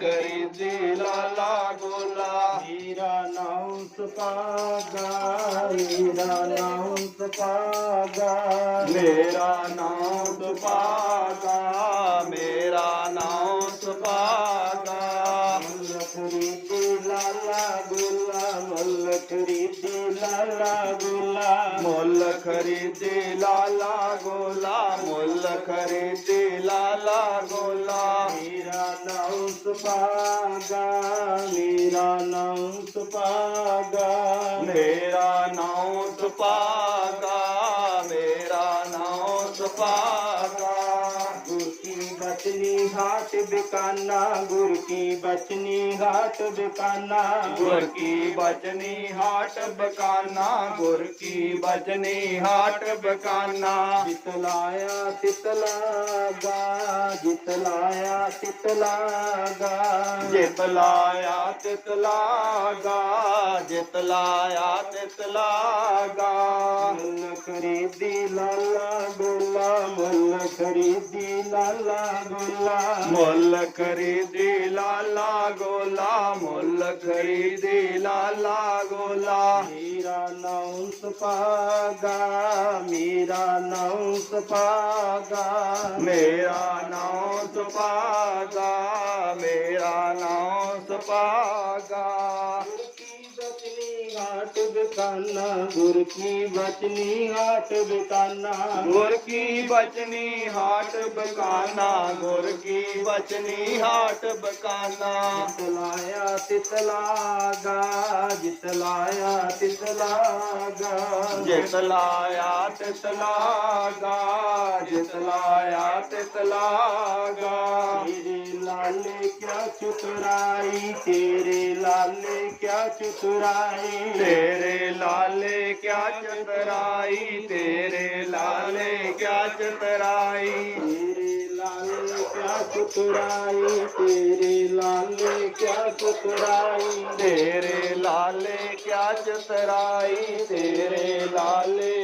करी दिला लागोला हीरा नाउस पागा हीरा नाउस पागा मेरा नाउस पागा मेरा नाउस पागा मल्लखरी दिला लागोला मल्लखरी दिला लागोला मल्लखरी दिला लागोला ਸੁਪਾਗਾ ਮੇਰਾ ਨਾਮ ਸੁਪਾਗਾ ਮੇਰਾ ਨਾਮ ਸੁਪਾਗਾ ਮੇਰਾ ਨਾਮ ਸੁਪਾਗਾ बचनी घाट बिकाना गुर की बचनी घाट बिकाना। गुर की बचनी हाट बकाना गुर की बचनी हाट बकाना। जितलाया तितलागा जितलाया तितलागा। जितलाया तितलागा जितलाया तितलागा। खरीदी लाला गोला मुल खरीदी लाला गोला ਗੋਲਾ ਮੁੱਲ ਖਰੀਦੀ ਲਾਲਾ ਗੋਲਾ, ਮੁੱਲ ਖਰੀਦੀ ਲਾਲਾ ਗੋਲਾ। ਲਾਲਾ ਗੋਲਾ ਮੇਰਾ ਨਾਮ ਸੁਪਾਗਾ ਮੇਰਾ ਨਾਮ ਸੁਪਾਗਾ ਮੇਰਾ ਨਾਮ ਸੁਪਾਗਾ ਮੇਰਾ ਨਾਮ ਸੁਪਾਗਾ बिकाना गुर की बचनी हाट बिकाना गुर की बचनी हाट बकाना गुर की बचनी हाट बकाना जितलाया तितलागा जितलाया तितलागा। जितलाया तितलागा जितलाया तितलागा। मेरे लाले क्या चुतराई तेरे लाले क्या चुतराई। तेरे ਤੇਰੇ ਲਾਲੇ ਕਿਆ ਚੁਤਰਾਈ? ਤੇਰੇ ਲਾਲੇ ਕਿਆ ਚਤਰਾਈ? ਤੇਰੇ ਲਾਲੇ ਕਿਆ ਚਤਰਾਈ? ਤੇਰੇ ਲਾਲੇ ਕਿਆ ਚੁਤਰਾਈ? ਤੇਰੇ ਲਾਲੇ ਕਿਆ ਚੁਤਰਾਈ? ਤੇਰੇ ਲਾਲੇ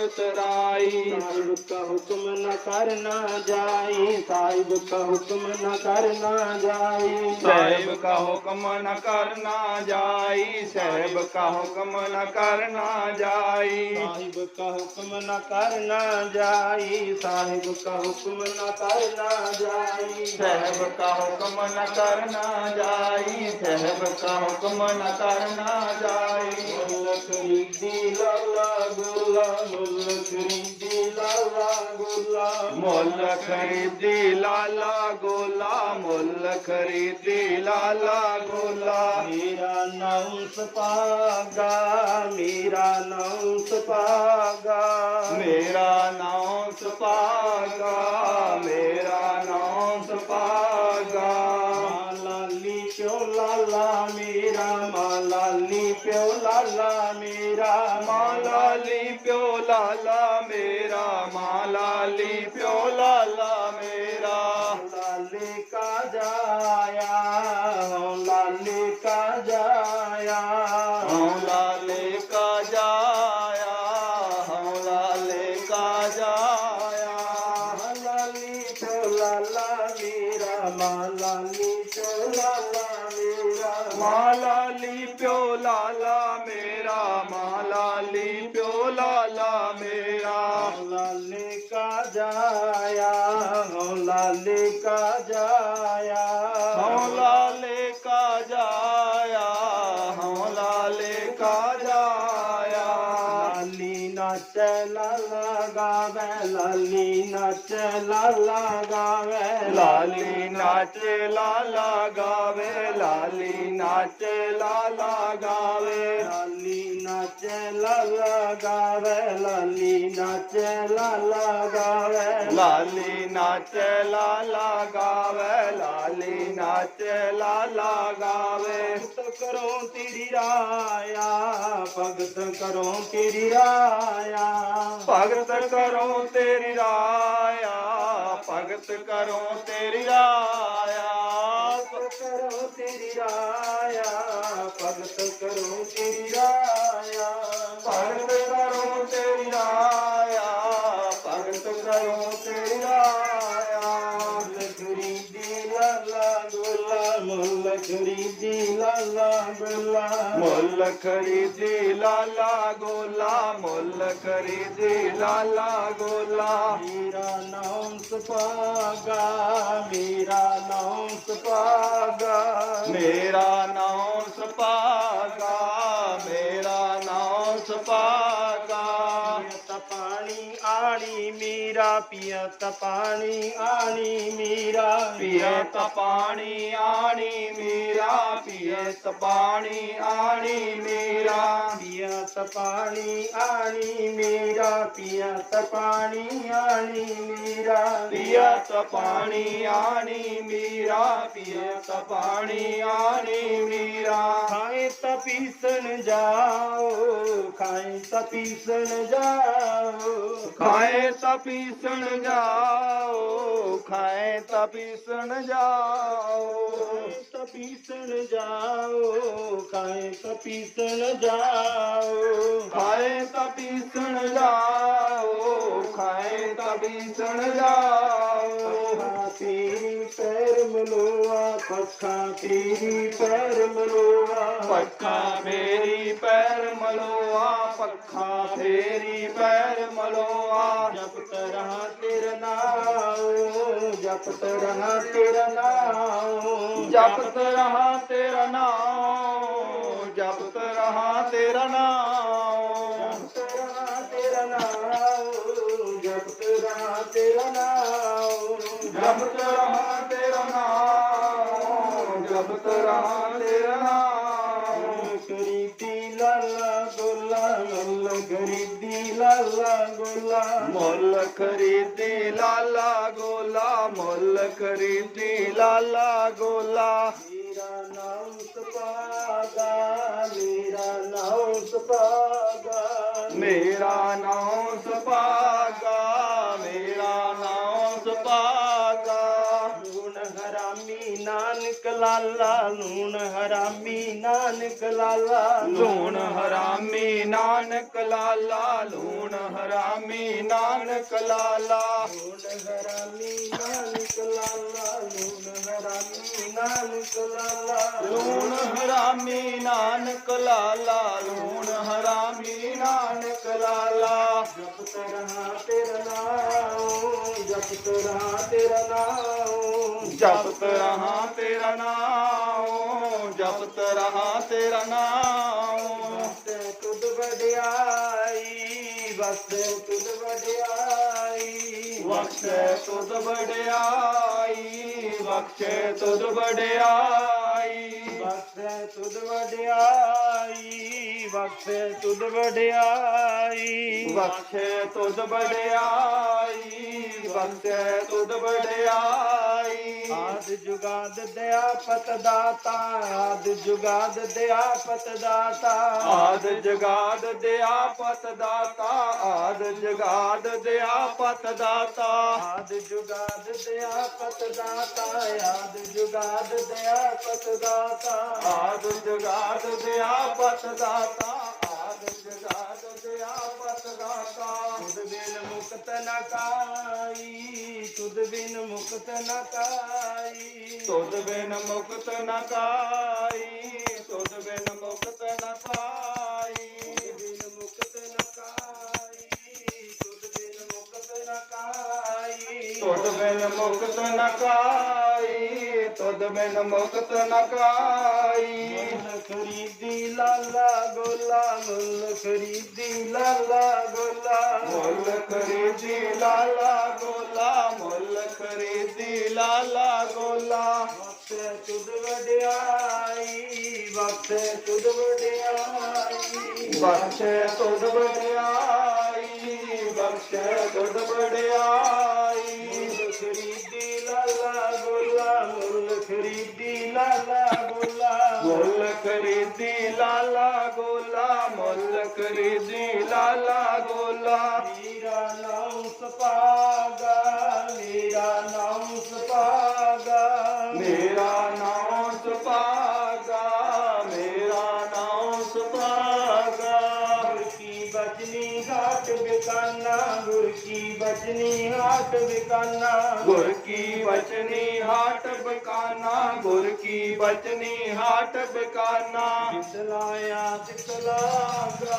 ਚਤਰਾਈ ਸਾਹਿਬ ਕਾ ਹੁਕਮ ਨ ਕਰਨਾ ਜਾਈ। ਸਾਹਿਬ ਕਾ ਹੁਕਮ ਨ ਕਰਨਾ ਜਾਈ। ਸਾਹਿਬ ਕਾ ਹੁਕਮ ਨ ਕਰਨਾ ਜਾਈ। ਸਾਹਿਬ ਕਾ ਹੁਕਮ ਨ ਕਰਨਾ ਜਾਈ। ਸਾਹਿਬ ਕਾ ਹੁਕਮ ਨ ਕਰਨਾ ਜਾਈ। ਸਾਹਿਬ ਕਾ ਹੁਕਮ ਨ ਕਰਨਾ ਜਾਈ। ਸਾਹਿਬ ਕਾ ਹੁਕਮ ਨ ਕਰਨਾ ਜਾਈ। ਸਾਹਿਬ ਕਾ ਹੁਕਮ ਨ ਕਰਨਾ ਜਾਈ। ਮੁੱਲ ਖਰੀਦੀ ਲਾਲਾ ਗੁਲਾ मोल खरीदी लाला गोला मोल खरीदी लाला गोला मोल खरीदी लाला गोला मेरा नाम सपागा मेरा नाम सपागा मेरा नाम सपागा मेरा लेका जाया हौला लेका जाया हौला लेका जाया लाली चोला लाली रामा लाली चोला लाली रामा लाली प्योला ला मेरा मालाली प्यो લાલી નાચે લાલા ગાવે લાલી નાચે લાલા ગાવે લાલી નાચે લાલા ગાવે લાલી નાચે લાલા ગાવે લાલી નાચે લાલા ગાવે લાલી નાચે લાલા ગાવે લાલી ਨਾਚ ਲਾਲਾ ਗਾਵੇ। ਭਗਤ ਕਰੋ ਤੇਰੀ ਰਾਇਆ ਭਗਤ ਕਰੋ ਤੇਰੀ ਰਾਇਆ ਭਗਤ ਕਰੋ ਤੇਰੀ ਰਾਇਆ ਭਗਤ ਕਰੋ ਤੇਰੀ ਰਾਇਆ ਭਗਤ ਕਰੋ ਤੇਰੀ ਰਾਇਆ ਭਗਤ ਕਰੋ ਤੇਰੀ मोल खरीदी लाला गोला मोल खरीदी लाला गोला मेरा नाम सुपागा मेरा नाम सुपागा मेरा नाम सुपागा मेरा नाम सुपागा पानी आनी मेरा पिया पानी आनी ਪੀਏ ਤ ਪਾਣੀ ਆਣੀ ਮੀਰਾ ਪੀਏ ਤ ਪਾਣੀ ਆਣੀ ਮੀਰਾ। ਪੀਆ ਤ ਪਾਣੀ ਆਣੀ ਮੀਰਾ ਪੀਆ ਤ ਪਾਣੀ ਆਣੀ ਮੀਰਾ। ਪੀਆ ਤ ਪਾਣੀ ਆਣੀ ਮੀਰਾ ਪੀਏ ਤ ਪਾਣੀ ਆਣੀ ਪੀਸਣ ਜਾਓ ਖਾਏ ਤਾਂ ਪੀਸਣ ਜਾਓ। ਖਾਏ ਤਾਂ ਪੀਸਣ ਜਾਓ ਖਾਏ ਤਾਂ ਪੀਸਣ ਜਾਓ। ਤਾਂ ਪੀਸਣ ਜਾਓ ਖਾਏ ਤਾਂ ਪੀਸਣ ਜਾਓ। ਖਾਏ ਤਾਂ ਪੀਸਣ ਜਾਓ ਖਾਏ ਤਾਂ ਪੀਸਣ ਜਾਓ। ਮਲੋਆ ਪੱਖਾ ਤੇਰੀ ਪੈਰ ਮਲੋਆ ਪੱਖਾ ਮੇਰੀ ਪੈਰ ਮਲੋਆ ਪੱਖਾ ਫੇਰੀ ਪੈਰ ਮਲੋਆ ਜਪਤ ਰਹਾ ਤੇਰਾ ਨਾਮ ਜਪਤ ਰਹਾ ਤੇਰਾ ਨਾਮ। ਜਪਤ ਰਹਾ ਤੇਰਾ ਨਾਮ ਜਪਤ ਰਹਾ ਤੇਰਾ ਨਾਮ। ਗੋਲਾ ਮੁੱਲ ਖਰੀਦੀ ਲਾਲਾ ਗੋਲਾ ਮੁੱਲ ਖਰੀਦੀ ਲਾਲਾ ਗੋਲਾ। ਮੇਰਾ ਨਾਮ ਸਪਾਗਾ ਮੇਰਾ ਨਾਮ ਸਪਾਗਾ ਮੇਰਾ ਨਾਮ ਸੁਭਾਗਾ ਮੇਰਾ ਨਾਮ ਸੁਭਾਗਾ। ਨੂਨ ਹਰਾਮੀ ਨਾਨਕ ਲਾਲਾ ਨੂਨ ਹਰਾਮੀ ਨਾਨਕ ਲਾਲਾ। ਲੂਣ ਹਰਾਮੀ ਨਾਨਕ ਲਾਲਾ ਲੂਣ ਹਰਾਮੀ ਨਾਨਕ ਲਾਲਾ। ਨੂਨ ਹਰਾਮੀ ਨਾਨਕ ਲਾਲਾ ਨੂਨ ਹਰਾਮੀ ਨਾਨਕ ਲਾਲਾ। ਲੂਣ ਹਰਾਮੀ ਨਾਨਕ ਲਾਲਾ ਲੂਣ ਹਰਾਮੀ ਨਾਨਕ ਲਾਲਾ। ਜਪਤ ਰਹਾ ਤੇਰਾ ਨਾਮ ਜਪਤ ਰਹਾ ਤੇਰਾ ਨਾਮ। ਜਪਤ ਰਹਾ ਤੇਰਾ ਨਾਮ ਜਪਤ ਰਹਾ ਤੇਰਾ ਨਾਮ। ਵਡਿਆਈ ਵਸਤੇ ਤੁਧ ਵਡਿਆਈ। ਬਖਸ਼ੇ ਤੁਧ ਵਡਿਆਈ ਬਖਸ਼ੇ ਤੁਧ ਵਡਿਆਈ। ਵਸਤੇ ਤੁਧ ਵਡਿਆਈ ਵਸਤੇ ਤੁਧ ਵਡਿਆਈ। ਬਖਸ਼ੇ ਤੁਧ ਵਡਿਆਈ ਬਖਸ਼ੇ ਤੁਧ ਵਡਿਆਈ। ਆਦ ਜੁਗਾਦ ਦਇਆ ਪਤ ਦਾਤਾ ਆਦ ਜੁਗਾਦ ਦਇਆ ਪਤ ਦਾਤਾ। ਆਦ ਜਗਾਦ ਦਿਆ ਪਤ ਦਾਤਾ ਆਦ ਜਗਾਦ ਦਿਆ ਪਤ ਦਾਤਾ। ਆਦ ਜੁਗਾਦ ਦਇਆ ਪਤ ਦਾਤਾ ਆਦ ਜੁਗਾਦ ਦਇਆ ਪਤ ਦਾਤਾ। ਆਦ ਜਗਾਦ ਦਿਆ ਪਤ ਦਾਤਾ। ਆਦ ਜਗਾਦ ਦਿਆ ਪਤ ਦਾਤਾ ਤੁਧ ਬਿਨ ਮੁਕਤ ਨ ਕਾਈ ਤੁਧ ਬਿਨ ਮੁਕਤ ਨ ਕਾਈ। ਤੁਧ ਬਿਨ ਮੁਕਤ ਨ ਕਾਈ ਤੁਧ ਬਿਨ ਮੁਕਤ ਨ ਕਾਈ ਬਿਨ ਮੁਕਤ ਨ ਕਾਈ ਤੁਧ ਬਿਨ ਮੁਕਤ ਨ ਕਾਈ। ਤੁਧ ਬਿਨ ਮੁਕਤ ਨ ਕਾਈ। गोद में नमोगत नकाई खरीदी लाला गोला मोल खरीदी लाला गोला मोल खरीदी लाला गोला मोल खरीदी लाला गोला बक्से तुद वड्याई बक्से तुद वड्याई बक्से तुद वड्याई बक्से तुद वड्याई ਮੁੱਲ ਖਰੀਦੀ ਲਾਲਾ ਗੋਲਾ ਮੁੱਲ ਖਰੀਦੀ ਲਾਲਾ ਗੋਲਾ। ਮੇਰਾ ਨਾਮ ਸਪਾਗਾ ਮੇਰਾ ਹਾਟ ਵਿਕਾਨਾ ਗੁਰ ਕੀ ਬਚਨੀ ਹਾਟ ਬਕਾਨਾ ਗੁਰ ਕੀ ਬਚਨੀ ਹਾਟ ਬਕਾਨਾ ਦਿਤਲਾਇਆ ਦਿਤਲਾਗਾ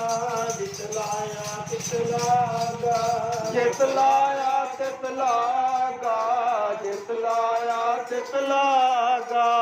ਦਿਤਲਾਇਆ ਦਿਤਲਾਗਾ ਜਿਤ ਲਾਇਆ ਤਿਤ ਲਾਗਾ